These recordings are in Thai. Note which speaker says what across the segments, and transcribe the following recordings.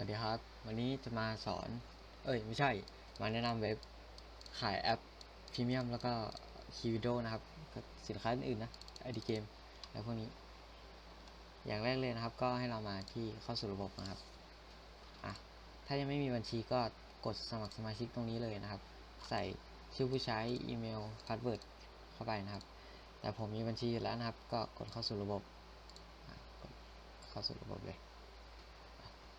Speaker 1: สวัสดีครับ วันนี้จะมาสอน เอ้ย ไม่ใช่ มาแนะนำเว็บขายแอปพรีเมียมแล้วก็คีวิดโอนะครับกับสินค้าอื่นๆนะไอดีเกมแล้วพวกนี้ อย่างแรกเลยนะครับ ก็ให้เรามาที่เข้าสู่ระบบนะครับอะถ้ายังไม่มีบัญชีก็กดสมัครสมาชิกตรงนี้เลยนะครับ ใส่ชื่อผู้ใช้อีเมลพาสเวิร์ดเข้าไปนะครับ แต่ผมมีบัญชีอยู่แล้วนะครับ ก็กดเข้าสู่ระบบะกดเข้าสู่ระบบเลย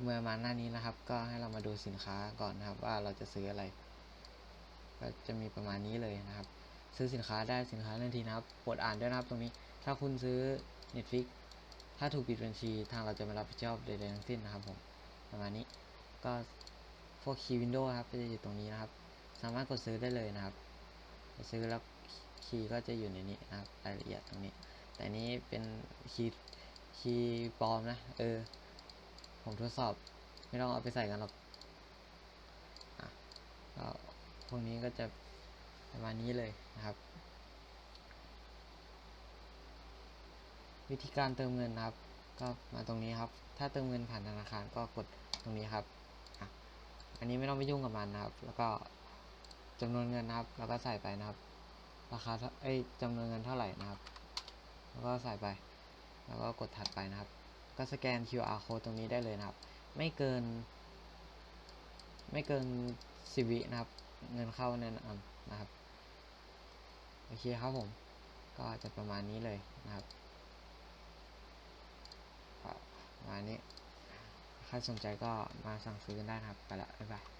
Speaker 1: เมื่อมาหน้านี้นะครับ ก็ให้เรามาดูสินค้าก่อนนะครับ ว่าเราจะซื้ออะไร ก็จะมีประมาณนี้เลยนะครับ ซื้อสินค้าได้สินค้าทันทีนะครับโปรดอ่านด้วยนะครับตรงนี้ถ้าคุณซื้อ Netflix ถ้าถูกปิดบัญชีทางเราจะไม่รับผิดชอบใดๆทั้งสิ้นนะครับผมประมาณนี้ก็พวกคีย์วินโดว์ครับก็จะอยู่ตรงนี้นะครับ สามารถกดซื้อได้เลยนะครับกดซื้อแล้วคีย์ก็จะอยู่ในนี้นะครับรายละเอียดตรงนี้ แต่นนี้เป็นคีย์คีย์ปลอมนะเออ ผมทดสอบ ไม่ต้องเอาไปใส่กันหรอกอะก็พวกนี้ก็จะประมาณนี้เลยนะครับ วิธีการเติมเงินนะครับ ก็มาตรงนี้ครับ ถ้าเติมเงินผ่านธนาคารก็กดตรงนี้ครับอะอันนี้ไม่ต้องไปยุ่งกับมันนะครับ แล้วก็จำนวนเงินนะครับ แล้วก็ใส่ไปนะครับ ราคาเท่าเอ้ยจำนวนเงินเท่าไหร่นะครับ แล้วก็ใส่ไป แล้วก็กดถัดไปนะครับ ก็สแกน QR code ตรงนี้ได้เลยนะครับ ไม่เกิน ไม่เกินสิวินะครับ เงินเข้าแน่นอนนะครับ โอเคครับผม ก็จะประมาณนี้เลยนะครับประมาณนี้ ใครสนใจก็มาสั่งซื้อกันได้นะครับ ไปละ บ๊ายบาย